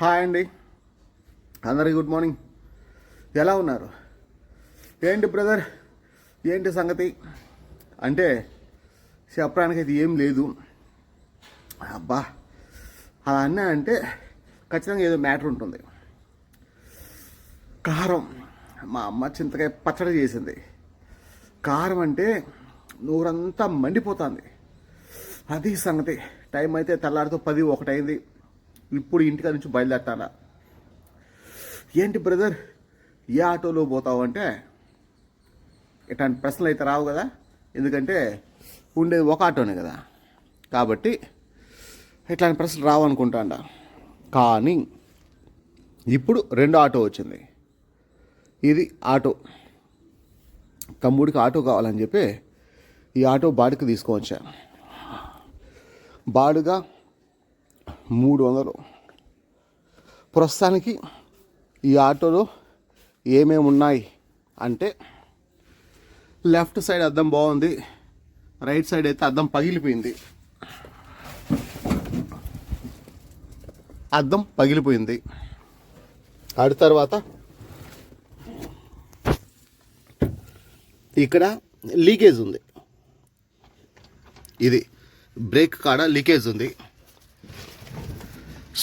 Hi అండి. అందరికీ good morning. ఎలా ఉన్నారు? ఏంటి బ్రదర్? ఏంటి సంగతి? అంటే చెప్పడానికి అయితే ఏం లేదు. అబ్బా అలా అన్నా అంటే ఖచ్చితంగా ఏదో మ్యాటర్ ఉంటుంది. కారం. మా అమ్మ చింతకాయ పచ్చడి చేసింది. కారం అంటే నూరంతా మండిపోతుంది. అది సంగతి. టైం అయితే తెల్లారితో పది ఒకటైంది. ఇప్పుడు ఇంటికాడ నుంచి బయలుదేరతానా? ఏంటి బ్రదర్ ఏ ఆటోలో పోతావు అంటే ఇట్లాంటి ప్రశ్నలు అయితే రావు కదా? ఎందుకంటే ఉండేది ఒక ఆటోనే కదా. కాబట్టి ఇట్లాంటి ప్రశ్నలు రావు అనుకుంటాండ? కానీ ఇప్పుడు రెండో ఆటో వచ్చింది. ఇది ఆటో. తమ్ముడికి ఆటో కావాలని చెప్పి ఈ ఆటో బాడికి తీసుకొచ్చా బాడుగా మూడు వందలు. ప్రస్తుతానికి ఈ ఆటోలో ఏమేమి ఉన్నాయి అంటే లెఫ్ట్ సైడ్ అద్దం బాగుంది రైట్ సైడ్ అయితే అద్దం పగిలిపోయింది. అద్దం పగిలిపోయింది. ఆడి తర్వాత ఇక్కడ లీకేజ్ ఉంది. ఇది బ్రేక్ కాడ లీకేజ్ ఉంది.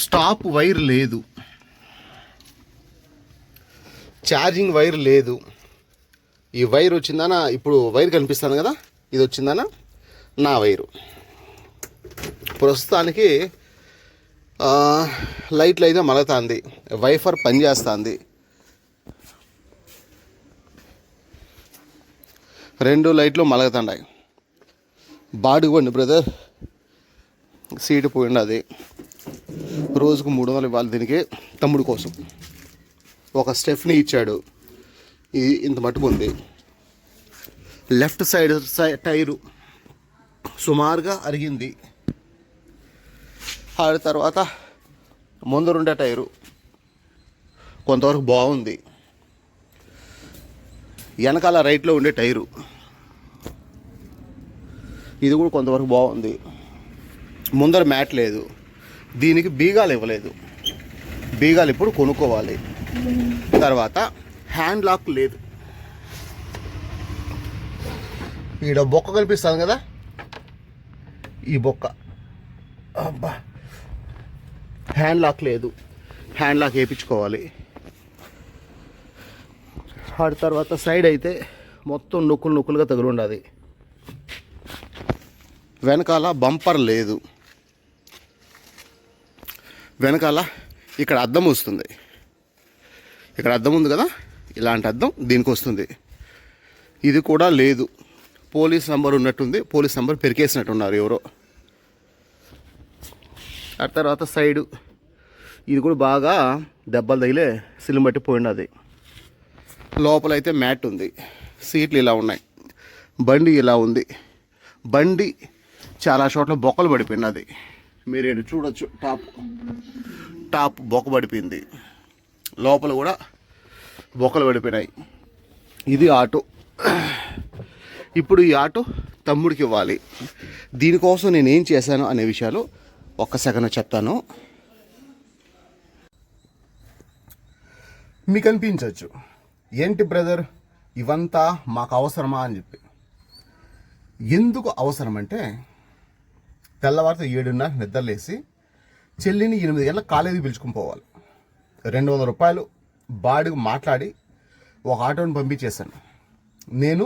స్టాప్ వైర్ లేదు. ఛార్జింగ్ వైర్ లేదు. ఈ వైర్ వచ్చిందనా? ఇప్పుడు వైర్ కనిపిస్తాను కదా? ఇది వచ్చిందనా? నా వైరు. ప్రస్తుతానికి లైట్లు అయితే మలతాంది. వైఫర్ పనిచేస్తుంది రెండు లైట్లు మలగుతున్నాయి బాడుకోండి బ్రదర్. సీటు పోయింది అది. రోజుకు మూడు వందలు ఇవ్వాలి దీనికి తమ్ముడు కోసం. ఒక స్టెఫ్ని ఇచ్చాడు. ఇది ఇంత మట్టుకు ఉంది. లెఫ్ట్ సైడ్ సై టైరు సుమారుగా అరిగింది. ఆ తర్వాత ముందరుండే టైరు. కొంతవరకు బాగుంది. వెనకాల రైట్లో ఉండే టైరు. ఇది కూడా కొంతవరకు బాగుంది. ముందర మ్యాట్ లేదు. దీనికి బీగాలు ఇవ్వలేదు. బీగాలు ఇప్పుడు కొనుక్కోవాలి. తర్వాత హ్యాండ్ లాక్ లేదు. ఈడ బొక్క కనిపిస్తుంది కదా? ఈ బొక్క. అబ్బా. హ్యాండ్ లాక్ లేదు. హ్యాండ్ లాక్ వేయించుకోవాలి. ఆడి తర్వాత సైడ్ అయితే మొత్తం నొక్కులు నొక్కులుగా తగులు ఉండాలి వెనకాల బంపర్ లేదు. వెనకాల ఇక్కడ అద్దం వస్తుంది. ఇక్కడ అద్దం ఉంది కదా? ఇలాంటి అద్దం దీనికి వస్తుంది. ఇది కూడా లేదు. పోలీస్ నెంబర్ ఉన్నట్టుంది. పోలీస్ నంబర్ పెరికేసినట్టున్నారు ఎవరో. ఆ తర్వాత సైడు ఇది కూడా బాగా దెబ్బలు తగిలే సిలిం బట్టి పోయినది లోపలైతే మ్యాట్ ఉంది. సీట్లు ఇలా ఉన్నాయి. బండి ఇలా ఉంది. బండి చాలా చోట్ల బొక్కలు పడిపోయినది. మీరు ఈడ చూడొచ్చు. టాప్ టాప్ బొక్క పడిపోయింది. లోపల కూడా బొక్కలు పడిపోయినాయి. ఇది ఆటో. ఇప్పుడు ఈ ఆటో తమ్ముడికి ఇవ్వాలి. దీనికోసం నేను ఏం చేశాను అనే విషయాలు ఒక్క సెకండ్ చెప్తాను. మీకు అనిపించవచ్చు. ఏంటి బ్రదర్? ఇవంతా మాకు అవసరమా అని చెప్పి. ఎందుకు అవసరం అంటే తెల్లవారితో ఏడున్నర నిద్రలేసి చెల్లిని ఎనిమిది గంటల కాలేజీకి పిలుచుకుని పోవాలి. రెండు వందల రూపాయలు బాడికి మాట్లాడి ఒక ఆటోని పంపించేశాను. నేను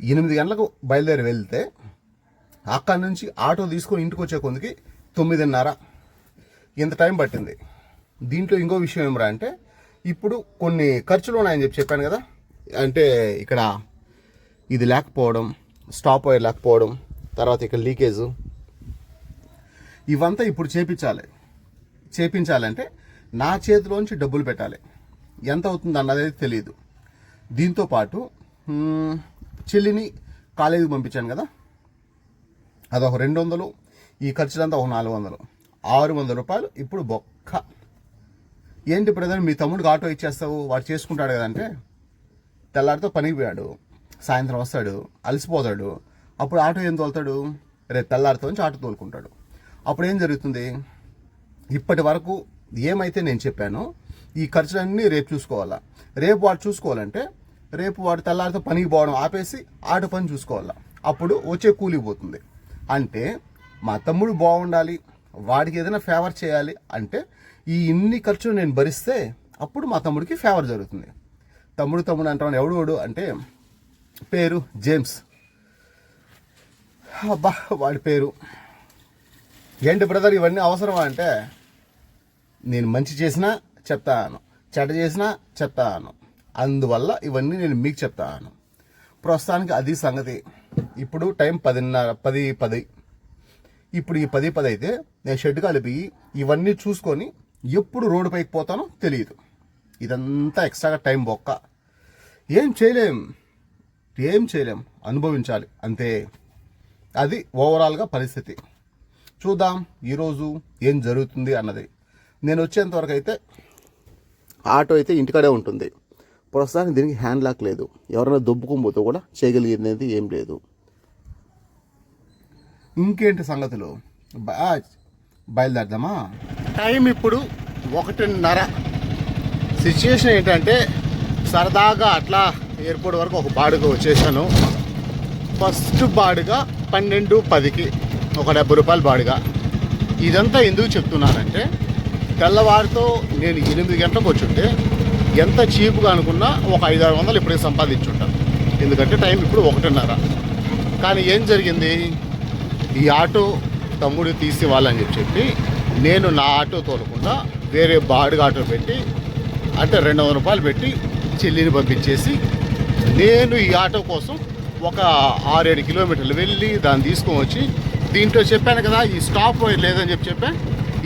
ఎనిమిది గంటలకు బయలుదేరి వెళ్తే అక్కడి నుంచి ఆటో తీసుకొని ఇంటికి వచ్చే కొందికి తొమ్మిదిన్నర. ఇంత టైం పట్టింది. దీంట్లో ఇంకో విషయం ఏమరా అంటే ఇప్పుడు కొన్ని ఖర్చులు ఉన్నాయని చెప్పి చెప్పాను కదా. అంటే ఇక్కడ ఇది లేకపోవడం స్టాప్ వైర్ లేకపోవడం తర్వాత ఇక్కడ లీకేజు. ఇవంతా ఇప్పుడు చేపించాలి. చేపించాలంటే నా చేతిలోంచి డబ్బులు పెట్టాలి. ఎంత అవుతుంది అన్నది తెలియదు. దీంతో పాటు చెల్లిని కాలేజీకి పంపించాను కదా. అదొక రెండు వందలు ఈ ఖర్చులంతా ఒక నాలుగు వందలు. ఆరు వందల రూపాయలు ఇప్పుడు బొక్క. ఏంటి బ్రదర్ మీ తమ్ముడికి ఆటో ఇచ్చేస్తావు వాడు చేసుకుంటాడు కదంటే తెల్లారితో పనికి పోయాడు సాయంత్రం వస్తాడు అలసిపోతాడు అప్పుడు ఆటో ఏం తోలుతాడు? రేపు తెల్లారితో నుంచి ఆటో తోలుకుంటాడు. అప్పుడు ఏం జరుగుతుంది? ఇప్పటి వరకు ఏమైతే నేను చెప్పానో ఈ ఖర్చులన్నీ రేపు చూసుకోవాలా. రేపు వాడు చూసుకోవాలంటే రేపు వాడు తెల్లారితో పనికి పోవడం ఆపేసి ఆటో పని చూసుకోవాలా. అప్పుడు వచ్చే కూలిపోతుంది అంటే మా తమ్ముడు బాగుండాలి వాడికి ఏదైనా ఫేవర్ చేయాలి అంటే ఈ ఇన్ని ఖర్చులు నేను భరిస్తే అప్పుడు మా తమ్ముడికి ఫేవర్ జరుగుతుంది. తమ్ముడు తమ్ముడు అంటాను ఎవడు వాడు? అంటే పేరు జేమ్స్. అబ్బా వాడి పేరు. ఏంటి బ్రదర్ ఇవన్నీ అవసరమా అంటే నేను మంచి చేసినా చెప్తాను చెడ్డ చేసినా చెప్తాను. అందువల్ల ఇవన్నీ నేను మీకు చెప్తాను. ప్రస్తుతానికి అది సంగతి. ఇప్పుడు టైం పదిన్నర పది పది. ఇప్పుడు ఈ పది పది అయితే నేను షెడ్ కలిపి ఇవన్నీ చూసుకొని ఎప్పుడు రోడ్డు పైకి పోతానో తెలియదు. ఇదంతా ఎక్స్ట్రాగా టైం బొక్క. ఏం చేయలేం. ఏం చేయలేం. అనుభవించాలి. అంతే. అది ఓవరాల్గా పరిస్థితి. చూద్దాం ఈరోజు ఏం జరుగుతుంది అన్నది. నేను వచ్చేంతవరకు అయితే ఆటో అయితే ఇంటికాడే ఉంటుంది. ప్రస్తుతానికి దీనికి హ్యాండ్ లాక్ లేదు. ఎవరైనా దుబ్బుకుపోతే కూడా చేయగలిగేది ఏం లేదు. ఇంకేంటి సంగతులు? బయలుదేరదామా? టైం ఇప్పుడు ఒకటిన్నర. సిచ్యుయేషన్ ఏంటంటే సరదాగా అట్లా ఎయిర్పోర్ట్ వరకు ఒక బాడుగ వచ్చేసాను. ఫస్ట్ బాడుగా పన్నెండు పదికి ఒక డెబ్బై రూపాయలు బాడుగా. ఇదంతా ఎందుకు చెప్తున్నానంటే తెల్లవారితో నేను ఎనిమిది గంటలకు వచ్చుంటే ఎంత చీప్గా అనుకున్నా ఒక ఐదు ఆరు వందలు ఇప్పుడే సంపాదించుంటాను. ఎందుకంటే టైం ఇప్పుడు ఒకటిన్నర. కానీ ఏం జరిగింది? ఈ ఆటో తమ్ముడు తీసి వాళ్ళని చెప్పి చెప్పి నేను నా ఆటో తోలకుండా వేరే బాడుగా ఆటో పెట్టి అంటే రెండు వందల రూపాయలు పెట్టి చెల్లిని పంపించేసి నేను ఈ ఆటో కోసం ఒక ఆరేడు కిలోమీటర్లు వెళ్ళి దాన్ని తీసుకొని వచ్చి దీంట్లో చెప్పాను కదా ఈ స్టాప్ వైర్ లేదని చెప్పి చెప్పా.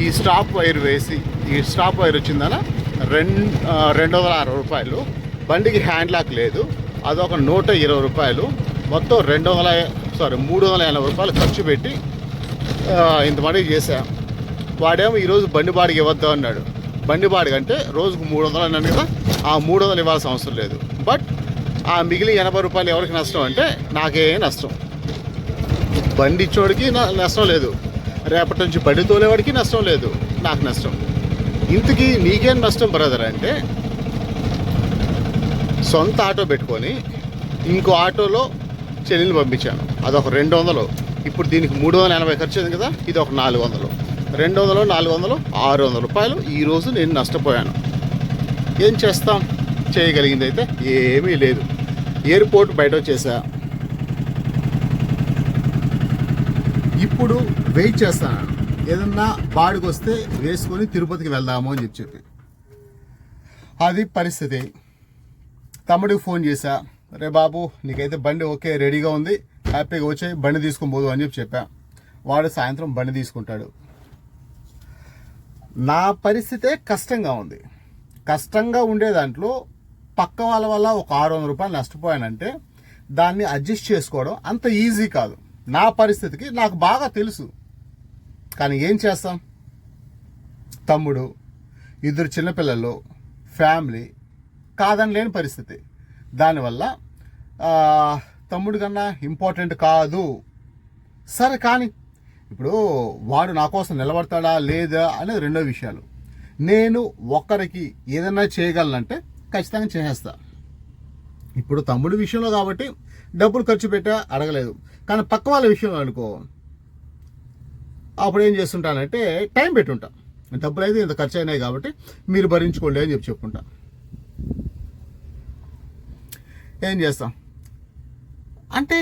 ఈ స్టాప్ వైర్ వేసి ఈ స్టాప్ వైర్ వచ్చిందన రెండు రెండు వందల అరవై రూపాయలు. బండికి హ్యాండ్ లాక్ లేదు. అదొక నూట ఇరవై రూపాయలు. మొత్తం రెండు వందల సారీ మూడు వందల ఎనభై రూపాయలు ఖర్చు పెట్టి ఇంత మనీ చేశాం. వాడేమో ఈరోజు బండి బాడికి ఇవ్వద్దు అన్నాడు. బండి బాడిగ అంటే రోజుకు మూడు వందలు అన్నాను కదా ఆ మూడు వందలు ఇవ్వాల్సిన అవసరం లేదు. బట్ ఆ మిగిలిన ఎనభై రూపాయలు ఎవరికి నష్టం అంటే నాకే నష్టం. బండి ఇచ్చేవాడికి నష్టం లేదు. రేపటి నుంచి బండి తోలేవాడికి నష్టం లేదు. నాకు నష్టం. ఇంతకీ నీకేం నష్టం బ్రదర్ అంటే సొంత ఆటో పెట్టుకొని ఇంకో ఆటోలో చెల్లిని పంపించాను. అదొక రెండు వందలు ఇప్పుడు దీనికి మూడు వందల ఎనభై ఖర్చు అయింది కదా ఇది ఒక నాలుగు వందలు రెండు వందలు నాలుగు వందలు ఆరు వందల రూపాయలు ఈరోజు నేను నష్టపోయాను. ఏం చేస్తాం? చేయగలిగింది అయితే ఏమీ లేదు. ఎయిర్పోర్ట్ బయట వచ్చేసా. ఇప్పుడు వెయిట్ చేస్తాను ఏదన్నా బాడికి వస్తే వేసుకొని తిరుపతికి వెళ్దాము అని చెప్పి చెప్పి. అది పరిస్థితి. తమ్ముడికి ఫోన్ చేశా రే బాబు నీకైతే బండి ఓకే రెడీగా ఉంది. హ్యాపీగా వచ్చే బండి తీసుకుని పోదు అని చెప్పి చెప్పా. వాడు సాయంత్రం బండి తీసుకుంటాడు. నా పరిస్థితే కష్టంగా ఉంది. కష్టంగా ఉండే దాంట్లో పక్క వాళ్ళ వల్ల ఒక ఆరు వందల రూపాయలు నష్టపోయానంటే దాన్ని అడ్జస్ట్ చేసుకోవడం అంత ఈజీ కాదు. నా పరిస్థితికి నాకు బాగా తెలుసు. కానీ ఏం చేస్తాం? తమ్ముడు ఇద్దరు చిన్నపిల్లలు ఫ్యామిలీ కాదని లేని పరిస్థితి. దానివల్ల తమ్ముడు కన్నా ఇంపార్టెంట్ కాదు. సరే కానీ ఇప్పుడు వాడు నా కోసం నిలబడతాడా లేదా అనేది రెండో విషయాలు. నేను ఒక్కరికి ఏదైనా చేయగలనంటే ఖచ్చితంగా చేసేస్తా. ఇప్పుడు తమ్ముడి విషయంలో కాబట్టి డబ్బులు ఖర్చు పెట్టా అడగలేదు. కానీ పక్క వాళ్ళ విషయంలో అనుకో. అప్పుడు ఏం చేస్తుంటానంటే టైం పెట్టుంటా. డబ్బులు అయితే ఇంత ఖర్చు అయినాయి కాబట్టి మీరు భరించుకోండి అని చెప్పి చెప్పుకుంటా. ఏం చేస్తాం? అంటే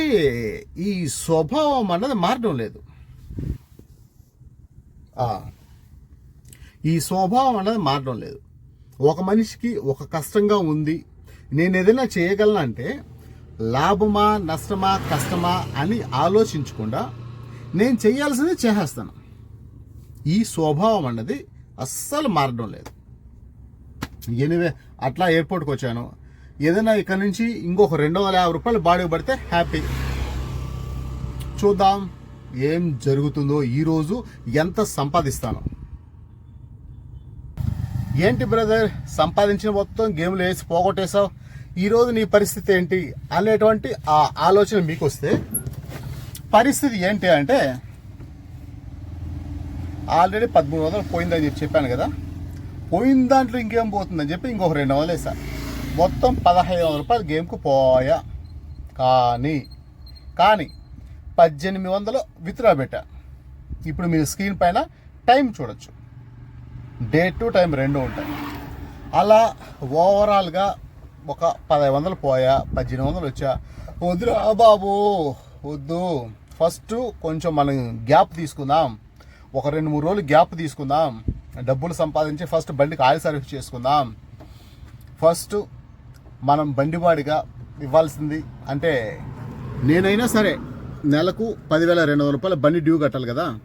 ఈ స్వభావం అన్నది మారడం లేదు. ఈ స్వభావం అన్నది మారడం లేదు. ఒక మనిషికి ఒక కష్టంగా ఉంది. నేను ఏదైనా చేయగలనంటే లాభమా నష్టమా కష్టమా అని ఆలోచించకుండా నేను చేయాల్సింది చేసేస్తాను. ఈ స్వభావం అన్నది అస్సలు మారడం లేదు. ఎనివే అట్లా ఎయిర్పోర్ట్కి వచ్చాను. ఏదైనా ఇక్కడ నుంచి ఇంకొక రెండు వందల యాభై రూపాయలు బాడీ పడితే హ్యాపీ. చూద్దాం ఏం జరుగుతుందో ఈరోజు ఎంత సంపాదిస్తాను. ఏంటి బ్రదర్? సంపాదించిన మొత్తం గేమ్లు వేసి పోగొట్టేశావు. ఈరోజు నీ పరిస్థితి ఏంటి? అనేటువంటి ఆ ఆలోచన మీకు వస్తే పరిస్థితి ఏంటి అంటే ఆల్రెడీ పదమూడు వందలు పోయిందని చెప్పి చెప్పాను కదా. పోయిన దాంట్లో ఇంకేం పోతుందని చెప్పి ఇంకొక రెండు వందలు వేసా మొత్తం పదహైదు వందల రూపాయలు గేమ్కు పోయా. కానీ కానీ పద్దెనిమిది వందలు విత్డ్రా పెట్టా. ఇప్పుడు మీరు స్క్రీన్ పైన టైం చూడొచ్చు. డే టు టైం రెండు ఉంటాయి. అలా ఓవరాల్గా ఒక పదహైదు వందలు పోయా పద్దెనిమిది వందలు వచ్చా. వద్దురా బాబు వద్దు. ఫస్ట్ కొంచెం మనం గ్యాప్ తీసుకుందాం. ఒక రెండు మూడు రోజులు గ్యాప్ తీసుకుందాం. డబ్బులు సంపాదించి ఫస్ట్ బండికి ఆయిల్ సర్వీస్ చేసుకుందాం. ఫస్ట్ మనం బండివాడిగా ఇవ్వాల్సింది అంటే నేనైనా సరే నెలకు పదివేల రెండు వందల రూపాయల బండి డ్యూ కట్టాలి కదా.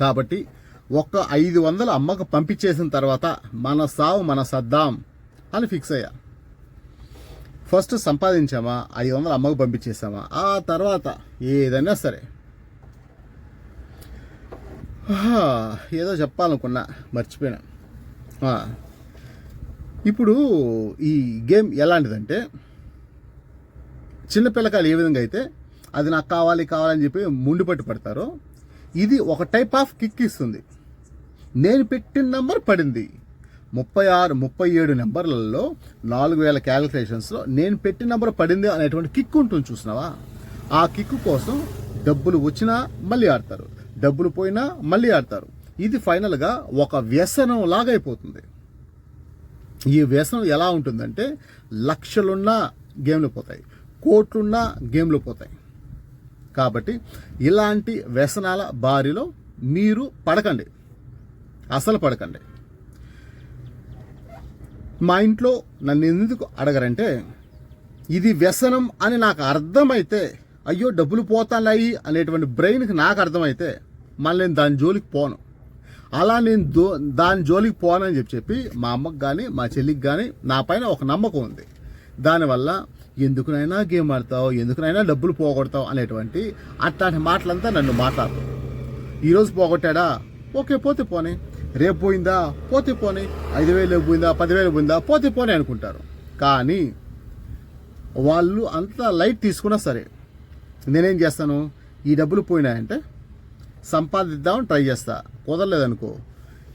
కాబట్టి ఒక్క ఐదు వందలు అమ్మకు పంపించేసిన తర్వాత మన సావు మన సద్దాం అని ఫిక్స్ అయ్యా. ఫస్ట్ సంపాదించామా? ఐదు వందలు అమ్మకు పంపించేసామా ఆ తర్వాత ఏదైనా సరే. ఏదో చెప్పాలనుకున్నా మర్చిపోయినా. ఇప్పుడు ఈ గేమ్ ఎలాంటిదంటే చిన్నపిల్లకాయలు ఏ విధంగా అయితే అది నాకు కావాలి కావాలని చెప్పి ముండిపట్టు పడతారో ఇది ఒక టైప్ ఆఫ్ కిక్ ఇస్తుంది. నేను పెట్టిన నెంబర్ పడింది. ముప్పై ఆరు ముప్పై ఏడు నెంబర్లలో నాలుగు వేల క్యాలిక్యులేషన్స్లో నేను పెట్టిన నెంబర్ పడింది అనేటువంటి కిక్ ఉంటుంది చూసినావా? ఆ కిక్ కోసం డబ్బులు వచ్చినా మళ్ళీ ఆడతారు. డబ్బులు పోయినా మళ్ళీ ఆడతారు. ఇది ఫైనల్గా ఒక వ్యసనం లాగా అయిపోతుంది ఈ వ్యసనం ఎలా ఉంటుందంటే లక్షలున్నా గేమ్లు పోతాయి. కోట్లున్నా గేమ్లు పోతాయి. కాబట్టి ఇలాంటి వ్యసనాల బారిలో మీరు పడకండి. అసలు పడకండి. మా ఇంట్లో నన్ను ఎందుకు అడగరంటే ఇది వ్యసనం అని నాకు అర్థమైతే అయ్యో డబ్బులు పోతాయి అనేటువంటి బ్రెయిన్కి నాకు అర్థమైతే మళ్ళీ నేను దాని జోలికి పోను. అలా నేను దో దాని జోలికి పోనని చెప్పి చెప్పి మా అమ్మకి కానీ మా చెల్లికి కానీ నా పైన ఒక నమ్మకం ఉంది. దానివల్ల ఎందుకునైనా గేమ్ ఆడతావు ఎందుకునైనా డబ్బులు పోగొడతావు అనేటువంటి అట్లాంటి మాటలంతా నన్ను మాట్లాడు ఈరోజు పోగొట్టాడా? ఓకే పోతే పోనీ. రేపు పోయిందా? పోతే పోనీ. ఐదు వేలు పోయిందా? పదివేలు పోయిందా? పోతే పోనీ అనుకుంటారు. కానీ వాళ్ళు అంత లైట్ తీసుకున్నా సరే నేనేం చేస్తాను? ఈ డబ్బులు పోయినాయంటే సంపాదిద్దామని ట్రై చేస్తా. కుదరలేదనుకో.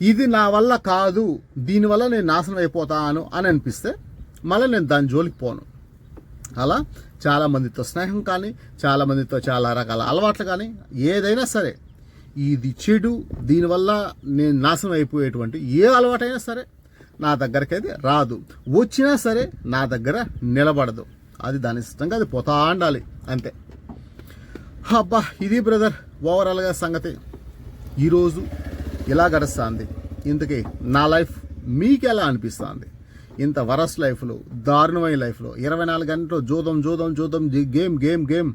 ఇది నా వల్ల కాదు దీనివల్ల నేను నాశనం అయిపోతాను అని అనిపిస్తే మళ్ళీ నేను దాని జోలికి పోను. అలా చాలా మందితో స్నేహం కానీ చాలామందితో చాలా రకాల అలవాట్లు కానీ ఏదైనా సరే ఇది చెడు దీనివల్ల నేను నాశనం అయిపోయేటువంటి ఏ అలవాటైనా సరే నా దగ్గరికి అయితే రాదు. వచ్చినా సరే నా దగ్గర నిలబడదు. అది దాని ఇష్టంగా అది పోతా ఉండాలి. అంతే. అబ్బా ఇది బ్రదర్ ఓవరాల్గా సంగతి. ఈరోజు ఇలా గడుస్తుంది. ఇంతకీ నా లైఫ్ మీకు ఎలా అనిపిస్తుంది? ఇంత వరస్ లైఫ్లో దారుణమైన లైఫ్లో ఇరవై నాలుగు గంటలు జూదం జూదం జూదం గేమ్ గేమ్ గేమ్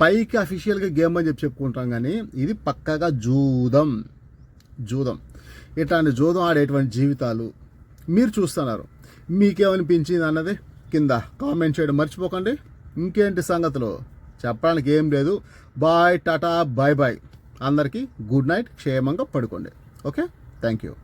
పైకి అఫీషియల్గా గేమ్ అని చెప్పి చెప్పుకుంటాం కానీ ఇది పక్కాగా జూదం. జూదం. ఇట్లాంటి జూదం ఆడేటువంటి జీవితాలు మీరు చూస్తున్నారు. మీకేమనిపించింది అన్నది కింద కామెంట్ చేయడం మర్చిపోకండి. ఇంకేంటి సంగతులు? చెప్పడానికి ఏం లేదు. Bye tata bye bye. అందరికీ గుడ్ నైట్ క్షేమంగా పడుకోండి. ఓకే? Thank you